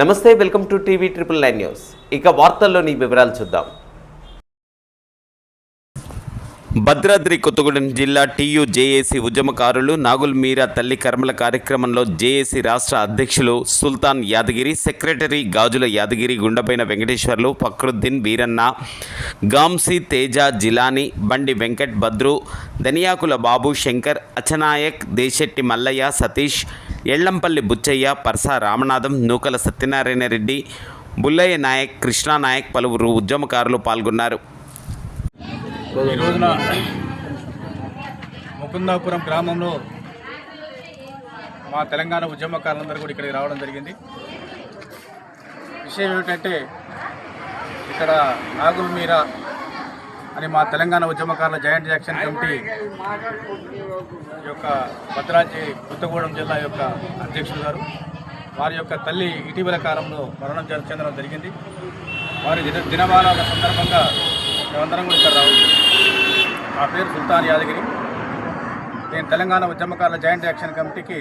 నమస్తే welcome to TV triple nine news. ఇక వార్తల్లోని వివరాలు చూద్దాం. భద్రాద్రి కొత్తగూడెం జిల్లా టీయు జేఏసీ ఉద్యమకారులు నాగుల్ మీరా తల్లి కర్మల కార్యక్రమంలో జేఏసీ రాష్ట్ర అధ్యక్షులు సుల్తాన్ యాదగిరి సెక్రటరీ గాజుల యాదగిరి గుండపైన వెంకటేశ్వర్లు ఫక్రుద్దీన్ వీరన్న గాంసీ తేజ జిలాని బండి వెంకట్ భద్రు దనియాకుల బాబు శంకర్ అచనాయక్ దేశెట్టి మల్లయ్య సతీష్ ఎళ్ళంపల్లి బుచ్చయ్య పర్సా రామనాథం నూకల సత్యనారాయణ రెడ్డి బుల్లయ్య నాయక్ కృష్ణానాయక్ పలువురు ఉద్యమకారులు పాల్గొన్నారు. ఈ రోజున ముకుందాపురం గ్రామంలో మా తెలంగాణ ఉద్యమకారులందరూ కూడా ఇక్కడికి రావడం జరిగింది. విషయం ఏమిటంటే ఇక్కడ నాగుల్ మీరా అని మా తెలంగాణ ఉద్యమకారుల జాయింట్ యాక్షన్ కమిటీ యొక్క భద్రాద్రి కొత్తగూడెం జిల్లా యొక్క అధ్యక్షులు గారు వారి యొక్క తల్లి ఇటీవల కాలంలో మరణం చెందడం జరిగింది. వారి దిన దినమానాల సందర్భంగా మేమందరం కూడా ఇక్కడ రావచ్చు నా పేరు సుల్తాన్ యాదగిరి. నేను తెలంగాణ ఉద్యమకారుల జాయింట్ యాక్షన్ కమిటీకి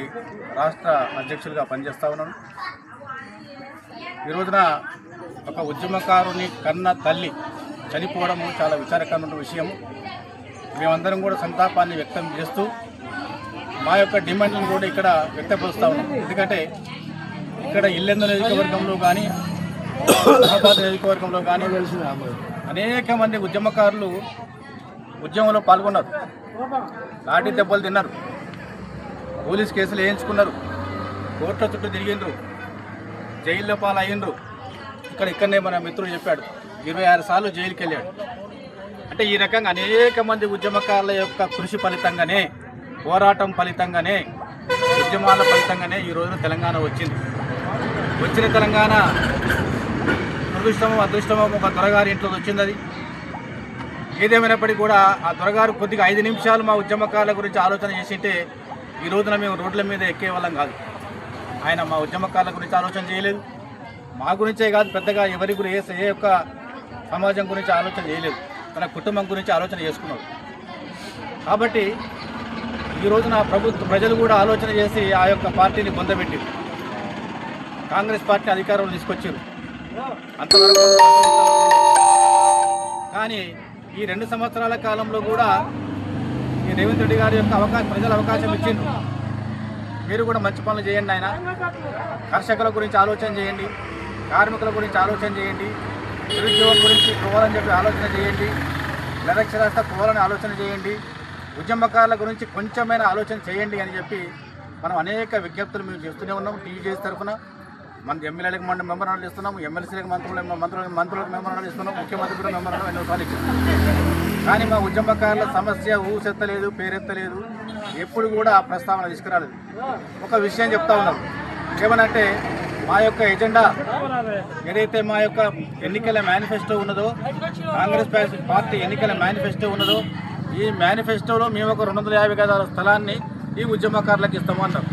రాష్ట్ర అధ్యక్షులుగా పనిచేస్తా ఉన్నాను. ఈరోజున ఒక ఉద్యమకారుని కన్న తల్లి చనిపోవడము చాలా విచారకరమైన విషయము మేమందరం కూడా సంతాపాన్ని వ్యక్తం చేస్తూ మా యొక్క డిమాండ్లను కూడా ఇక్కడ వ్యక్తపరుస్తూ ఉన్నాం. ఎందుకంటే ఇక్కడ ఇల్లెందు నియోజకవర్గంలో కానీ హైదరాబాద్ నియోజకవర్గంలో కానీ అనేక మంది ఉద్యమకారులు ఉద్యమంలో పాల్గొన్నారు. లాఠీ దెబ్బలు తిన్నారు. పోలీస్ కేసులు వేయించుకున్నారు. కోర్టుల చుట్టూ తిరిగిండ్రు. జైల్లో పాలు అయ్యిండ్రు ఇక్కడ ఇక్కడనే మన మిత్రుడు చెప్పాడు. ఇరవై ఆరు సార్లు జైలుకి వెళ్ళాడు అంటే ఈ రకంగా అనేక మంది ఉద్యమకారుల యొక్క కృషి ఫలితంగానే పోరాటం ఫలితంగానే ఉద్యమాల ఫలితంగానే ఈ రోజున తెలంగాణ వచ్చింది. వచ్చిన తెలంగాణ దురదృష్టమో అదృష్టమో ఒక దొరగారి ఇంట్లో వచ్చింది అది. ఏదేమైనప్పటికీ కూడా ఆ దొరగారు కొద్దిగా ఐదు నిమిషాలు మా ఉద్యమకారుల గురించి ఆలోచన చేసింటే ఈ రోజున మేము రోడ్ల మీద ఎక్కే వాళ్ళం కాదు. ఆయన మా ఉద్యమకారుల గురించి ఆలోచన చేయలేదు. మా గురించే కాదు పెద్దగా ఎవరి గురించి ఏ ఏ యొక్క సమాజం గురించి ఆలోచన చేయలేదు. తన కుటుంబం గురించి ఆలోచన చేసుకున్నాడు కాబట్టి ఈ రోజున ప్రభుత్వ ప్రజలు కూడా ఆలోచన చేసి ఆ యొక్క పార్టీని పొందబెట్టి కాంగ్రెస్ పార్టీ అధికారంలో తీసుకొచ్చారు. అంతవరకు కానీ ఈ రెండు సంవత్సరాల కాలంలో కూడా ఈ రేవంత్ రెడ్డి గారి యొక్క అవకాశం ప్రజలు అవకాశం ఇచ్చిండ్రు. మీరు కూడా మంచి పనులు చేయండి ఆయన. కర్షకుల గురించి ఆలోచన చేయండి. కార్మికుల గురించి ఆలోచన చేయండి. నిరుద్యోగం గురించి పోవాలని చెప్పి ఆలోచన చేయండి. నిరక్షరాస్త పోవాలని ఆలోచన చేయండి. ఉద్యమకారుల గురించి కొంచెమైనా ఆలోచన చేయండి అని చెప్పి మనం అనేక విజ్ఞప్తులు మేము చేస్తూనే ఉన్నాం. టీవీ చేసి తరఫున మన ఎమ్మెల్యేలకు మన మెమరాలు ఇస్తున్నాం ఎమ్మెల్సీలకు మంత్రులకు మంత్రులకు మంత్రులకు మెమరాలు ఇస్తున్నాం ముఖ్యమంత్రి కూడా మెమరాలు ఎన్నోసార్లు ఇచ్చాం కానీ మా ఉద్యమకారుల సమస్య ఊసెత్తలేదు పేరెత్తలేదు. ఎప్పుడు కూడా ఆ ప్రస్తావన తీసుకురాలేదు. ఒక విషయం చెప్తా ఉన్నాం ఏమనంటే మా యొక్క ఎజెండా ఏదైతే మా యొక్క ఎన్నికల మేనిఫెస్టో ఉన్నదో కాంగ్రెస్ పార్టీ ఎన్నికల మేనిఫెస్టో ఉన్నదో ఈ మేనిఫెస్టోలో మేము ఒక రెండు వందల యాభై గదాల స్థలాన్ని ఈ ఉద్యమకారులకు ఇస్తాము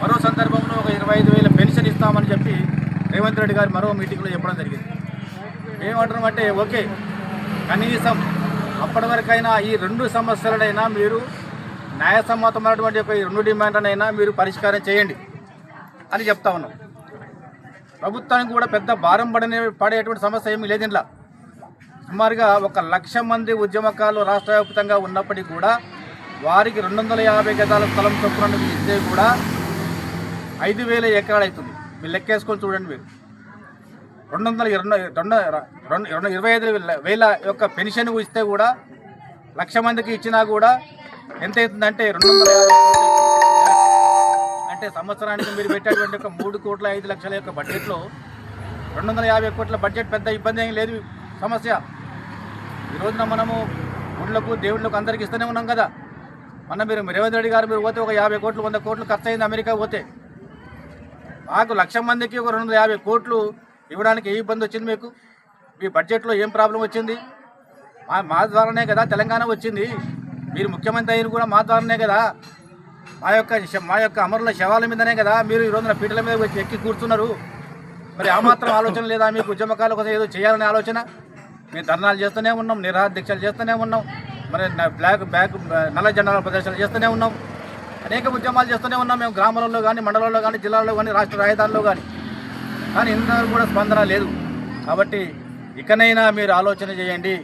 మరో సందర్భంలో ఒక ఇరవై ఐదు వేల చేస్తామని చెప్పి రేవంత్ రెడ్డి గారు మరో మీటింగ్లో చెప్పడం జరిగింది. ఏమంటున్నాం అంటే ఓకే కనీసం అప్పటి వరకైనా ఈ రెండు సమస్యలనైనా మీరు న్యాయసమ్మతమైనటువంటి యొక్క ఈ రెండు డిమాండ్లనైనా మీరు పరిష్కారం చేయండి అని చెప్తా ఉన్నాం. ప్రభుత్వానికి కూడా పెద్ద భారం పడనే పడేటువంటి సమస్య ఏమీ లేదు ఇంట్లో సుమారుగా ఒక లక్ష మంది ఉద్యమకాలు రాష్ట్ర వ్యాప్తంగా ఉన్నప్పటికీ కూడా వారికి రెండు వందల యాభై గజాల స్థలం చొప్పున ఇస్తే కూడా ఐదు వేల ఎకరాలు అవుతుంది. మీరు లెక్కేసుకొని చూడండి మీరు. రెండు వందల ఇరవై రెండు రెండు రెండు ఇరవై ఐదు వేల వేల యొక్క పెన్షన్ ఇస్తే కూడా లక్ష మందికి ఇచ్చినా కూడా ఎంత అవుతుందంటే రెండు వందల అంటే సంవత్సరానికి మీరు పెట్టేటువంటి ఒక మూడు కోట్ల ఐదు లక్షల యొక్క బడ్జెట్లో రెండు వందల యాభై కోట్ల బడ్జెట్ పెద్ద ఇబ్బంది ఏం లేదు. సమస్య. ఈ రోజున మనము గుళ్ళకు దేవుళ్ళకు అందరికి ఇస్తూనే ఉన్నాం కదా. మన మీరు రేవంత్ రెడ్డి గారు మీరు పోతే ఒక యాభై కోట్లు వంద కోట్లు ఖర్చు అయింది అమెరికా పోతే. మాకు లక్ష మందికి ఒక రెండు యాభై కోట్లు ఇవ్వడానికి ఏ ఇబ్బంది వచ్చింది మీకు? మీ బడ్జెట్లో ఏం ప్రాబ్లం వచ్చింది? మా మా ద్వారానే కదా తెలంగాణ వచ్చింది. మీరు ముఖ్యమంత్రి అయిన కూడా మా ద్వారానే కదా. మా యొక్క మా యొక్క అమరుల శవాల మీదనే కదా మీరు ఈ రోజున పీటల మీద వచ్చి ఎక్కి కూర్చున్నారు. మరి ఆ మాత్రం ఆలోచన లేదా? మీకు ఉద్యమకాల కోసం ఏదో చేయాలనే ఆలోచన? మేము ధర్నాలు చేస్తూనే ఉన్నాం నిరాహార దీక్షలు చేస్తూనే ఉన్నాం. మరి బ్లాక్ బ్యాక్ నల్ల జెండాల ప్రదర్శనలు చేస్తూనే ఉన్నాం. అనేక ఉద్యమాలు చేస్తూనే ఉన్నాం మేము గ్రామాలలో కానీ మండలాల్లో కానీ జిల్లాల్లో కానీ రాష్ట్ర రాజధానిలో కానీ. కానీ ఇంతవరకు కూడా స్పందన లేదు. కాబట్టి ఇకనైనా మీరు ఆలోచన చేయండి.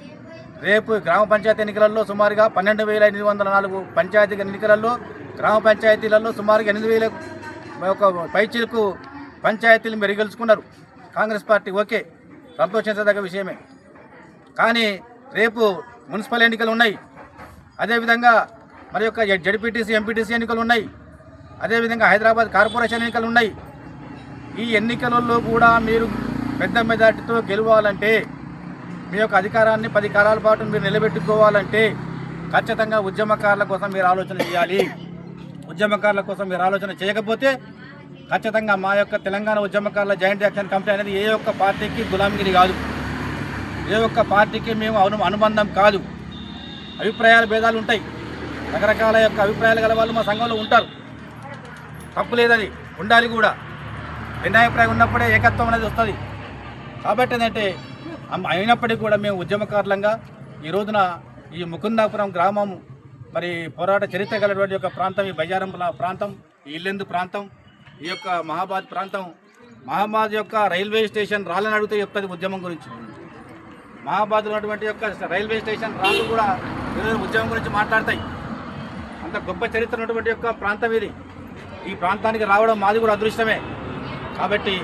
రేపు గ్రామ పంచాయతీ ఎన్నికలలో సుమారుగా పన్నెండు వేల ఎనిమిది వందల నాలుగు పంచాయతీ ఎన్నికలలో గ్రామ పంచాయతీలలో సుమారుగా ఎనిమిది వేల ఒక పైచీలకు పంచాయతీలు మెరుగెలుచుకున్నారు కాంగ్రెస్ పార్టీ ఓకే సంతోషించదగ్గ విషయమే. కానీ రేపు మున్సిపల్ ఎన్నికలు ఉన్నాయి. అదేవిధంగా మరి యొక్క జడ్పీటీసీ ఎంపీటీసీ ఎన్నికలు ఉన్నాయి. అదేవిధంగా హైదరాబాద్ కార్పొరేషన్ ఎన్నికలు ఉన్నాయి. ఈ ఎన్నికలలో కూడా మీరు పెద్ద మెజార్టీతో గెలవాలంటే మీ యొక్క అధికారాన్ని పది కాలాల పాటు మీరు నిలబెట్టుకోవాలంటే ఖచ్చితంగా ఉద్యమకారుల కోసం మీరు ఆలోచన చేయాలి. ఉద్యమకారుల కోసం మీరు ఆలోచన చేయకపోతే ఖచ్చితంగా మా యొక్క తెలంగాణ ఉద్యమకారుల జాయింట్ యాక్షన్ కమిటీ అనేది ఏ ఒక్క పార్టీకి గులాంగిరి కాదు. ఏ ఒక్క పార్టీకి మేము అను అనుబంధం కాదు. అభిప్రాయాల భేదాలు ఉంటాయి. రకరకాల యొక్క అభిప్రాయాలు గల వాళ్ళు మా సంఘంలో ఉంటారు. తప్పు లేదది ఉండాలి కూడా. భిన్నాభిప్రాయం ఉన్నప్పుడే ఏకత్వం అనేది వస్తుంది. కాబట్టి ఏంటంటే అయినప్పటికీ కూడా మేము ఉద్యమకారులంగా ఈ రోజున ఈ ముకుందాపురం గ్రామం మరి పోరాట చరిత్ర గలటువంటి యొక్క ప్రాంతం ఈ బయ్యారం ప్రాంతం ఈ ఇల్లెందు ప్రాంతం ఈ యొక్క మహాబాద్ ప్రాంతం మహాబాద్ యొక్క రైల్వే స్టేషన్ రాళ్ళని అడిగితే చెప్తుంది ఉద్యమం గురించి. మహాబాద్లో ఉన్నటువంటి యొక్క రైల్వే స్టేషన్ రాళ్ళు కూడా ఈరోజు ఉద్యమం గురించి మాట్లాడతాయి. అంత గొప్ప చరిత్ర ఉన్నటువంటి యొక్క ప్రాంతం ఇది. ఈ ప్రాంతానికి రావడం మాది కూడా అదృష్టమే. కాబట్టి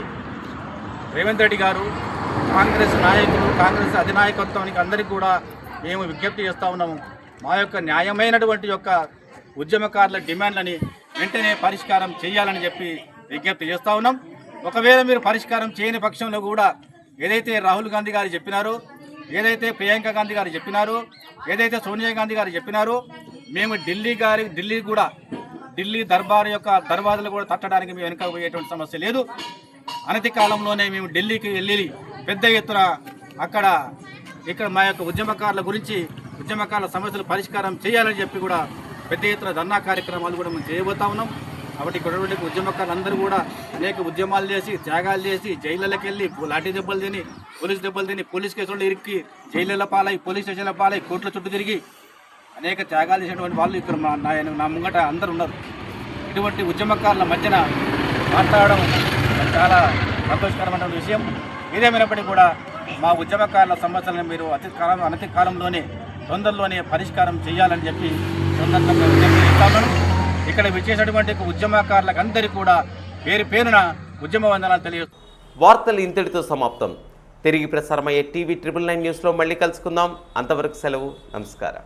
రేవంత్ రెడ్డి గారు కాంగ్రెస్ నాయకులు కాంగ్రెస్ అధినాయకత్వానికి అందరికీ కూడా మేము విజ్ఞప్తి చేస్తూ ఉన్నాము. మా యొక్క న్యాయమైనటువంటి యొక్క ఉద్యమకారుల డిమాండ్లని వెంటనే పరిష్కారం చేయాలని చెప్పి విజ్ఞప్తి చేస్తూ ఉన్నాం. ఒకవేళ మీరు పరిష్కారం చేయని పక్షంలో కూడా ఏదైతే రాహుల్ గాంధీ గారు చెప్పినారో ఏదైతే ప్రియాంక గాంధీ గారు చెప్పినారో ఏదైతే సోనియా గాంధీ గారు చెప్పినారో మేము ఢిల్లీ గారి ఢిల్లీ కూడా ఢిల్లీ దర్బార్ యొక్క దర్వాజలు కూడా తట్టడానికి మేము వెనుక పోయేటువంటి సమస్య లేదు. అనతి కాలంలోనే మేము ఢిల్లీకి వెళ్ళి పెద్ద ఎత్తున అక్కడ ఇక్కడ మా యొక్క ఉద్యమకారుల గురించి ఉద్యమకారుల సమస్యలు పరిష్కారం చేయాలని చెప్పి కూడా పెద్ద ఎత్తున ధర్నా కార్యక్రమాలు కూడా మేము చేయబోతా ఉన్నాం. కాబట్టి ఇక్కడ ఉద్యమకారులందరూ ఉద్యమకారులు అందరూ కూడా అనేక ఉద్యమాలు చేసి త్యాగాలు చేసి జైళ్ళకి వెళ్ళి లాఠీ దెబ్బలు తిని పోలీస్ దెబ్బలు తిని పోలీస్ కేసులు ఇరికి జైళ్ళ పాలై పోలీస్ స్టేషన్ల పాలై కోర్టుల చుట్టూ తిరిగి అనేక త్యాగాలు చేసినటువంటి వాళ్ళు ఇక్కడ నా నా ముంగట అందరు ఉన్నారు. ఇటువంటి ఉద్యమకారుల మధ్యన మాట్లాడడం చాలా సంతోషకరమైన విషయం. ఏదేమైనప్పటికీ కూడా మా ఉద్యమకారుల సమస్యలను మీరు అతి కాలం అనతి కాలంలోనే తొందరలోనే పరిష్కారం చేయాలని చెప్పి తొందరగా విజ్ఞప్తి ఇక్కడ విచ్చేసినటువంటి ఉద్యమకారులకు అందరికీ కూడా పేరు పేరున ఉద్యమ వందనాలు తెలియ వార్తలు ఇంతటితో సమాప్తం. తిరిగి ప్రసారమయ్యే టీవీ ట్రిపుల్ నైన్ న్యూస్లో మళ్ళీ కలుసుకుందాం. అంతవరకు సెలవు నమస్కారం.